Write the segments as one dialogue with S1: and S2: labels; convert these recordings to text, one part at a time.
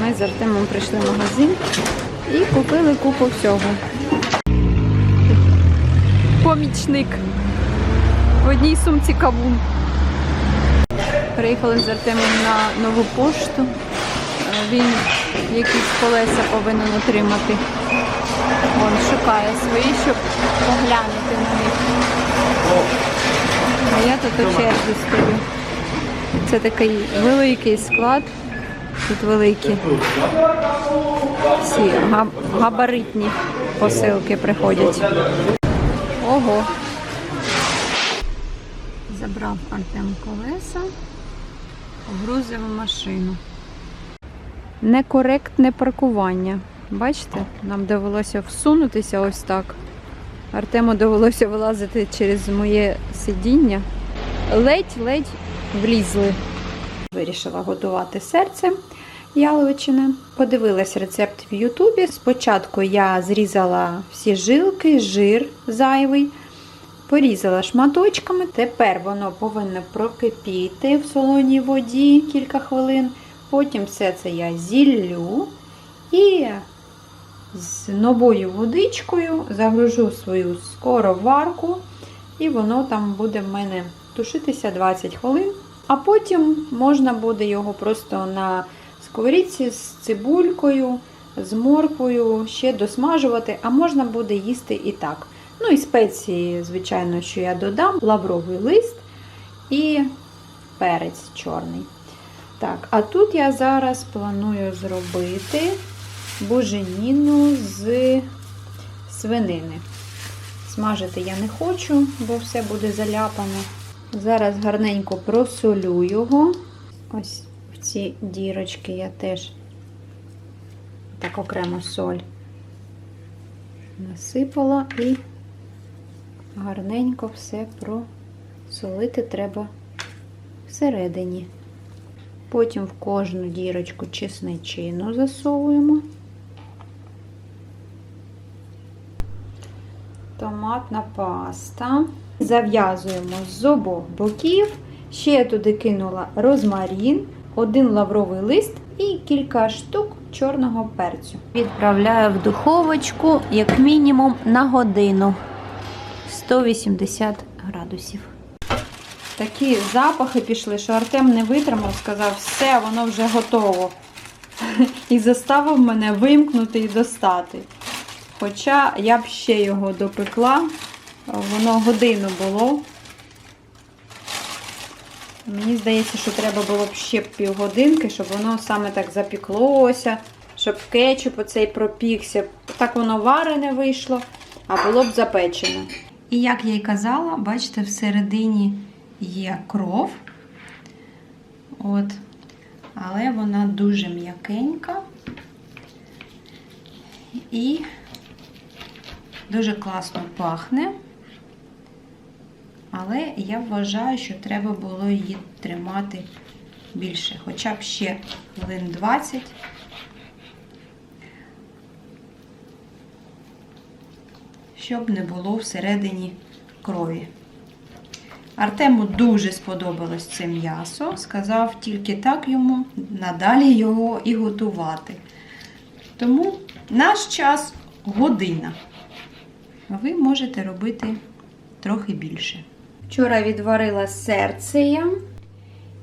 S1: Ми з Артемом прийшли в магазин і купили купу всього. Помічник. В одній сумці кавун. Приїхали з Артемом на нову пошту. Е, Він якісь колеса повинен отримати. Він шукає свої, щоб поглянути на них. А я тут у черзі стою. Це такий великий склад. Тут великі всі габаритні посилки приходять. Ого. Забрав Артем колеса, грузив машину. Некоректне паркування. Бачите, нам довелося всунутися ось так. Артему довелося вилазити через моє сидіння. Ледь-ледь влізли. Вирішила готувати серце яловичине. Подивилась рецепт в Ютубі. Спочатку я зрізала всі жилки, жир зайвий, порізала шматочками. Тепер воно повинно прокипіти в солоній воді кілька хвилин. Потім все це я зіллю і з новою водичкою загружу свою скороварку, і воно там буде в мене тушитися 20 хвилин. А потім можна буде його просто на сковорідці з цибулькою, з морквою ще досмажувати, а можна буде їсти і так. Ну і спеції, звичайно, що я додам: лавровий лист і перець чорний. Так, а тут я зараз планую зробити буженіну з свинини. Смажити я не хочу, бо все буде заляпано. Зараз гарненько просолю його. Ось в ці дірочки я теж так окремо соль насипала і гарненько все просолити треба всередині. Потім в кожну дірочку чесничину засовуємо. Томатна паста. Зав'язуємо з обох боків. Ще я туди кинула розмарін, один лавровий лист і кілька штук чорного перцю. Відправляю в духовочку як мінімум на годину 180 градусів. Такі запахи пішли, що Артем не витримав, сказав, все, воно вже готово. І заставив мене вимкнути і достати. Хоча я б ще його допекла, воно годину було. Мені здається, що треба було б ще півгодинки, щоб воно саме так запіклося, щоб кетчуп оцей пропікся. Так воно варене вийшло, а було б запечене. І як я й казала, бачите, всередині є кров. От. Але вона дуже м'якенька. І дуже класно пахне. Але я вважаю, що треба було її тримати більше, хоча б ще хвилин 20. Щоб не було всередині крові. Артему дуже сподобалось це м'ясо. Сказав тільки так йому надалі його і готувати. Тому наш час година. Ви можете робити трохи більше. Вчора відварила серце я.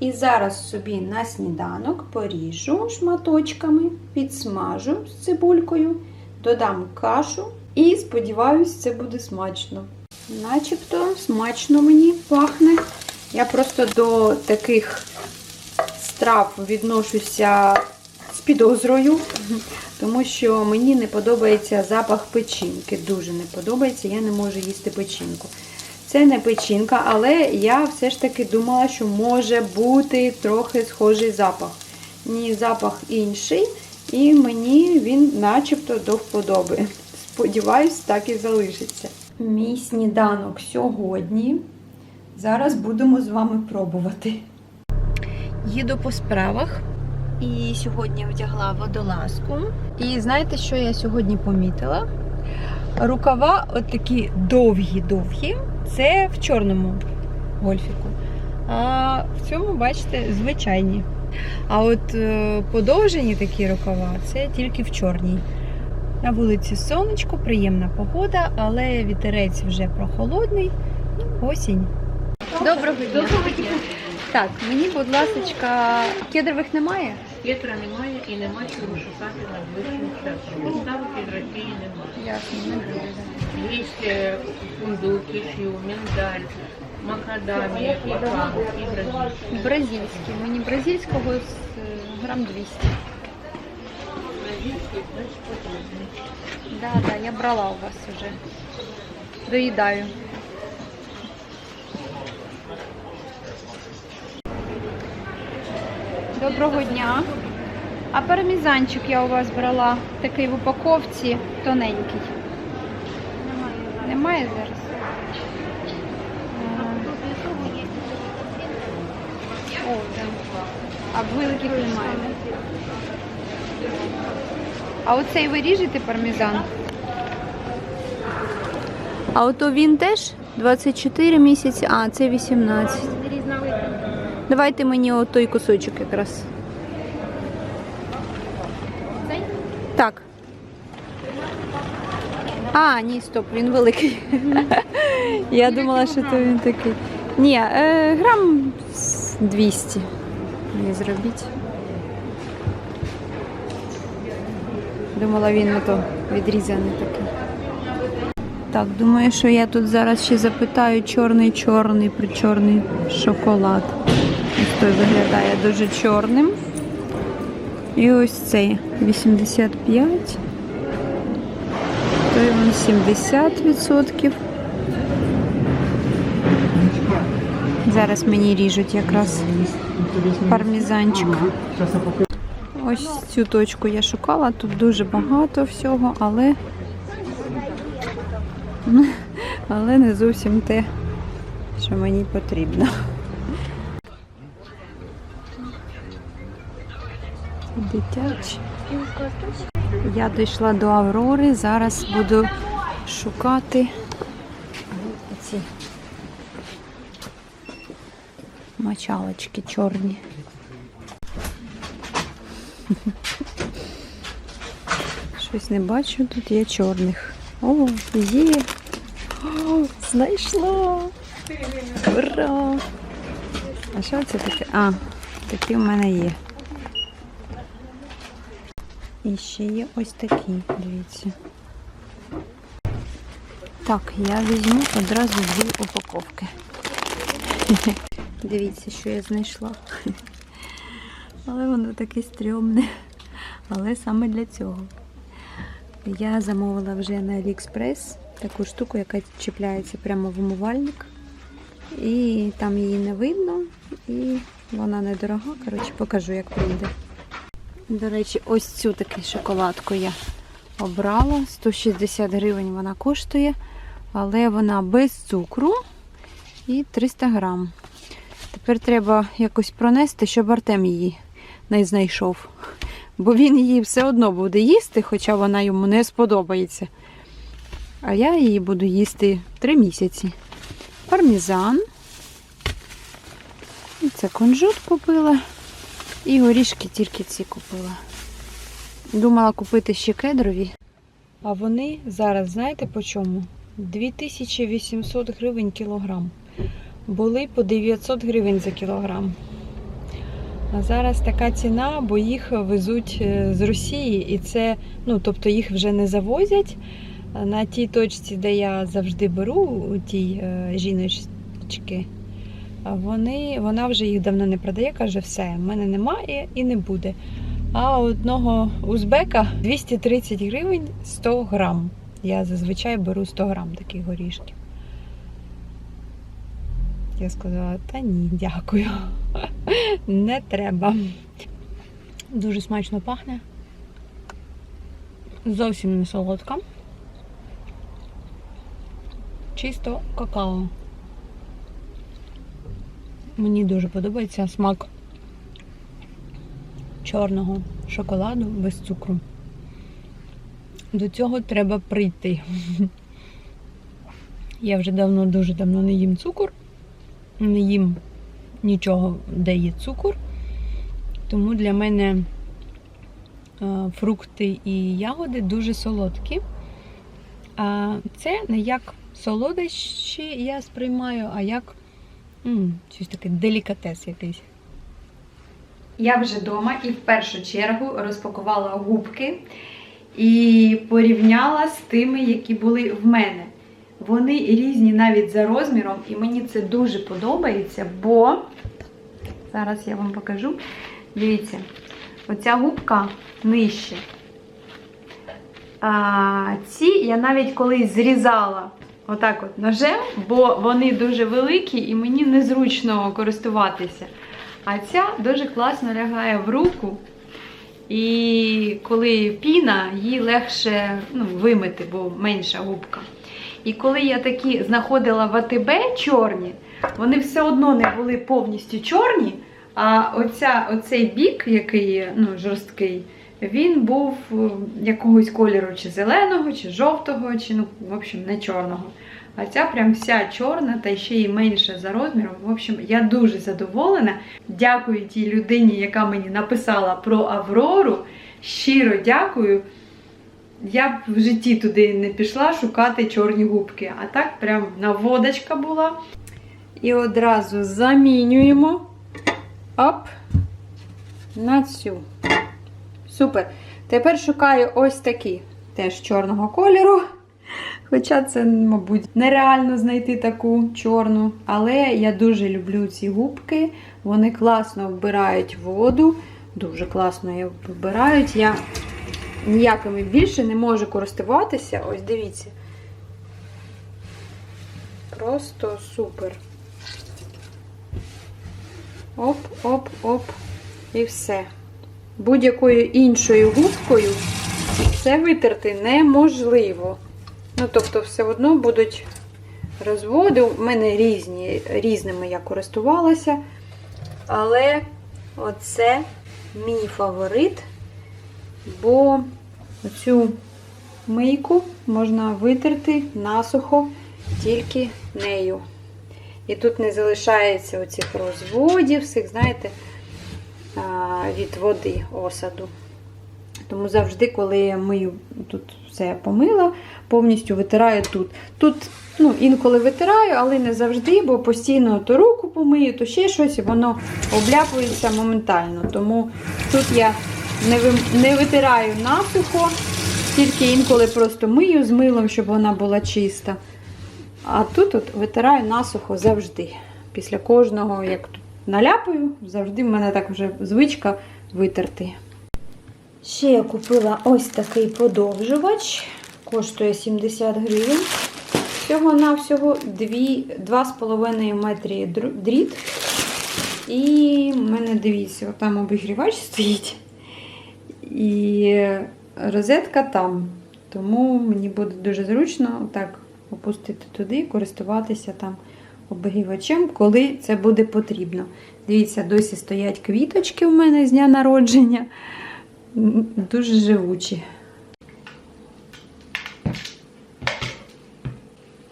S1: І зараз собі на сніданок поріжу шматочками, підсмажу з цибулькою, додам кашу і сподіваюся, це буде смачно. Начебто смачно мені пахне. Я просто до таких страв відношуся з підозрою, тому що мені не подобається запах печінки. Дуже не подобається, я не можу їсти печінку. Це не печінка, але я все ж таки думала, що може бути трохи схожий запах. Ні, запах інший, і мені він начебто до вподоби. Сподіваюсь, так і залишиться. Мій сніданок сьогодні. Зараз будемо з вами пробувати. Їду по справах. І сьогодні вдягла водолазку. І знаєте, що я сьогодні помітила? Рукава отакі довгі-довгі. Це в чорному гольфіку. А в цьому, бачите, звичайні. А от е, подовжені такі рукава це тільки в чорній. На вулиці сонечко, приємна погода, але вітерець вже прохолодний. Ну, Осінь. Доброго дня. Так, мені, будь ласка, кедрових немає?
S2: Петра немає і нема чого шукати найближчим часом. Доставки з Росії немає.
S1: Ясно, не буде.
S2: Ще фундук, кишю, миндаль, макадамія, пекан і бразильський.
S1: Бразильський. Мені бразильського з е, грам 200.
S2: Бразильський безподобний.
S1: Да, да, я брала у вас уже. Доїдаю. Доброго дня. А пармезанчик я у вас брала такий в упаковці тоненький. Немає зараз. А, О, да. А великих немає. А оцей ви ріжете пармезан? А ото він теж 24 місяці, а це 18. Давайте мені отой кусочок якраз. Так. А, ні, стоп, він великий. Я думала, що то він такий. Ні, е, грам 200. Мені зробіть. Думала, він ото відрізаний такий. Так, думаю, що я тут зараз ще запитаю чорний-чорний причорний шоколад. Ось той виглядає дуже чорним. І ось цей 85. Він 70%. Зараз мені ріжуть якраз пармезанчик. Ось цю точку я шукала. Тут дуже багато всього, але, але не зовсім те, що мені потрібно. Дитячі. Я дійшла до Аврори, зараз буду шукати ці мочалочки чорні. Щось не бачу, тут є чорних. О, є. О, знайшла. Ура! А що це таке? А, такі в мене є. І ще є ось такі, дивіться. Так, я візьму одразу дві упаковки. Дивіться, що я знайшла. Але воно таке стрьомне. Але саме для цього. Я замовила вже на AliExpress таку штуку, яка чіпляється прямо в умивальник. І там її не видно. І вона недорога. Коротше, покажу, як прийде. До речі, ось цю таку шоколадку я обрала. 160 гривень вона коштує, але вона без цукру і 300 грам. Тепер треба якось пронести, щоб Артем її не знайшов. Бо він її все одно буде їсти, хоча вона йому не сподобається. А я її буду їсти 3 місяці. Пармезан. І Це кунжут купила. І горішки тільки ці купила. Думала купити ще кедрові. А вони зараз, знаєте по чому? 2800 гривень кілограм. Були по 900 гривень за кілограм. А зараз така ціна, бо їх везуть е, з Росії, і це, ну тобто їх вже не завозять. На тій точці, де я завжди беру у тій е, жіночки, вони, вона вже їх давно не продає, каже, все, в мене немає і не буде. А одного узбека 230 гривень 100 грам. Я зазвичай беру 100 грам таких горішків. Я сказала, та ні, дякую. Не треба. Дуже смачно пахне. Зовсім не солодка. Чисто какао. Мені дуже подобається смак чорного шоколаду без цукру. До цього треба прийти. Я вже давно, дуже давно не їм цукор, не їм нічого, де є цукор.
S3: Тому для мене е, фрукти і ягоди дуже солодкі. А це не як солодощі я сприймаю, а як м, щось таке делікатес якийсь.
S1: Я вже вдома і в першу чергу розпакувала губки і порівняла з тими, які були в мене. Вони різні навіть за розміром, і мені це дуже подобається, бо зараз я вам покажу. Дивіться, оця губка нижче. А, ці я навіть колись зрізала отак от ножем, бо вони дуже великі і мені незручно користуватися. А ця дуже класно лягає в руку. І коли піна, її легше ну, вимити, бо менша губка. І коли я такі знаходила в АТБ чорні, вони все одно не були повністю чорні. А оця, оцей бік, який ну, жорсткий, він був е, якогось кольору, чи зеленого, чи жовтого, чи ну, в общем, не чорного. А ця прям вся чорна та ще й менша за розміром. В общем, я дуже задоволена. Дякую тій людині, яка мені написала про Аврору. Щиро дякую. Я б в житті туди не пішла шукати чорні губки. А так прям наводочка була. І одразу замінюємо. Оп. На цю. Супер. Тепер шукаю ось такі. Теж чорного кольору. Хоча це, мабуть, нереально знайти таку чорну. Але я дуже люблю ці губки. Вони класно вбирають воду. Дуже класно її вбирають. Я ніякими більше не можу користуватися. Ось дивіться. Просто супер. Оп, оп, оп. І все. Будь-якою іншою губкою це витерти неможливо. Ну, тобто, все одно будуть розводи. У мене різні, різними я користувалася. Але оце мій фаворит, бо цю мийку можна витерти насухо тільки нею. І тут не залишається оцих розводів, всіх, знаєте, від води осаду. Тому завжди, коли я мию тут все помила, повністю витираю тут. Тут ну, інколи витираю, але не завжди, бо постійно то руку помию, то ще щось, і воно обляпується моментально. Тому тут я не, не витираю насухо, тільки інколи просто мию з милом, щоб вона була чиста. А тут от витираю насухо завжди. Після кожного, як тут наляпаю, завжди в мене так вже звичка витерти. Ще я купила ось такий подовжувач. Коштує 70 гривень. Всього-навсього 2,5 метрі дру- дріт. І в мене, дивіться, там обігрівач стоїть. І розетка там. Тому мені буде дуже зручно так опустити туди, користуватися там обігрівачем, коли це буде потрібно. Дивіться, досі стоять квіточки у мене з дня народження. Дуже живучі.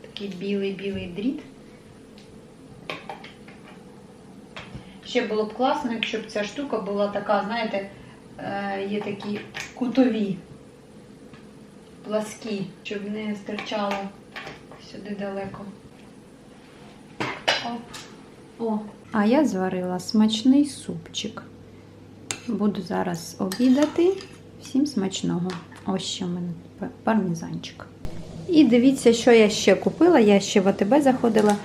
S1: Такий білий-білий дріт. Ще було б класно, якщо б ця штука була така, знаєте, е, є такі кутові, пласкі, щоб не стирчало сюди далеко. О, а я зварила смачний супчик. Буду зараз обідати. Всім смачного. Ось що в мене пармезанчик. І дивіться, що я ще купила. Я ще в АТБ заходила.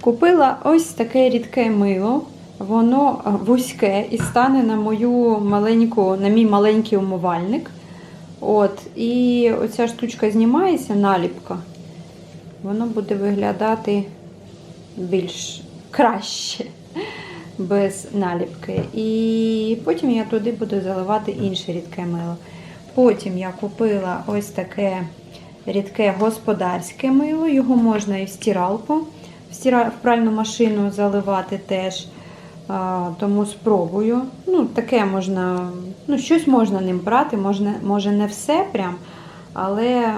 S1: Купила ось таке рідке мило. Воно вузьке і стане на мою маленьку, на мій маленький умивальник. От, і оця штучка знімається, наліпка. Воно буде виглядати більш краще без наліпки. І потім я туди буду заливати інше рідке мило. Потім я купила ось таке рідке господарське мило. Його можна і в стиралку, в, пральну машину заливати теж. Тому спробую. Ну, таке можна, ну, щось можна ним брати, можна, може не все прям, але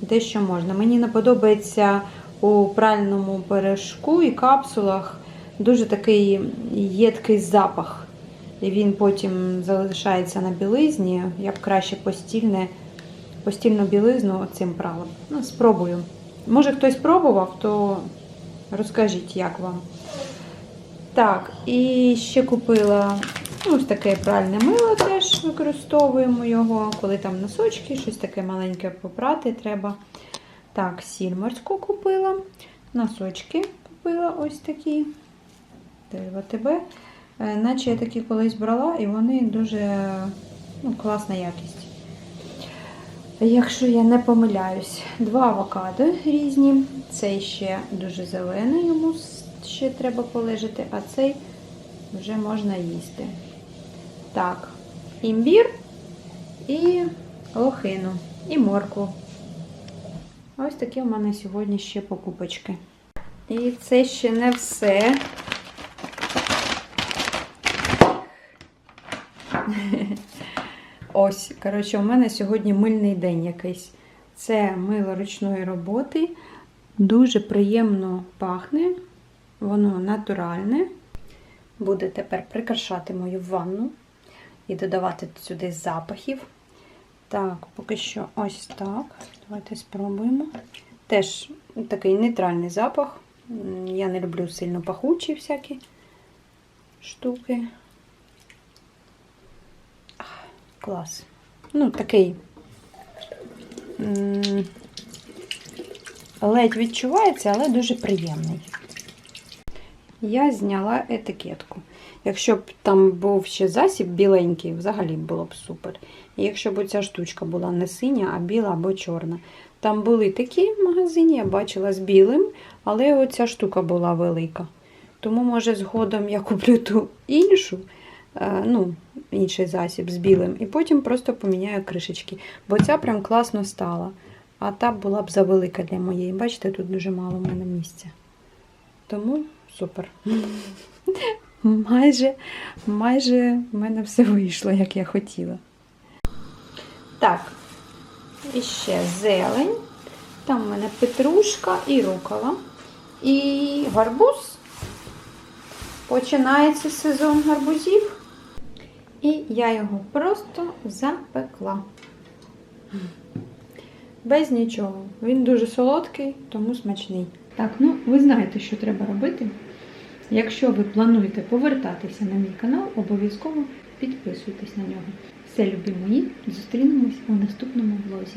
S1: дещо можна. Мені не подобається у пральному порошку і капсулах дуже такий єдкий запах. і він потім залишається на білизні, я б краще постільне, постільну білизну цим прала. Ну, спробую. Може хтось пробував, то розкажіть, як вам. Так, і ще купила ось таке пральне мило, теж використовуємо його, коли там носочки, щось таке маленьке попрати треба. Так, сіль морську купила, носочки купила ось такі. Дерево тебе. Е, Наче я такі колись брала, і вони дуже ну, класна якість. Якщо я не помиляюсь, два авокадо різні. Цей ще дуже зелений, йому ще треба полежати, а цей вже можна їсти. Так, імбір і лохину, і моркву. Ось такі у мене сьогодні ще покупочки. І це ще не все. Ось, коротше, у мене сьогодні мильний день якийсь. Це мило ручної роботи. Дуже приємно пахне, воно натуральне. Буде тепер прикрашати мою ванну і додавати сюди запахів. Так, поки що ось так. Давайте спробуємо. Теж такий нейтральний запах. Я не люблю сильно пахучі всякі штуки. Клас. Ну, такий. Ледь відчувається, але дуже приємний. Я зняла етикетку. Якщо б там був ще засіб біленький, взагалі було б супер. І якщо б ця штучка була не синя, а біла або чорна. Там були такі в магазині, я бачила з білим, але оця штука була велика. Тому, може, згодом я куплю ту іншу, е, ну, інший засіб з білим, і потім просто поміняю кришечки. Бо ця прям класно стала. А та була б завелика для моєї. Бачите, тут дуже мало в мене місця. Тому супер. Майже, майже в мене все вийшло, як я хотіла. Так, і ще зелень. Там в мене петрушка і рукола. І гарбуз. Починається сезон гарбузів. І я його просто запекла. Без нічого. Він дуже солодкий, тому смачний. Так, ну ви знаєте, що треба робити. Якщо ви плануєте повертатися на мій канал, обов'язково підписуйтесь на нього. Все, любі мої, зустрінемось у наступному влозі.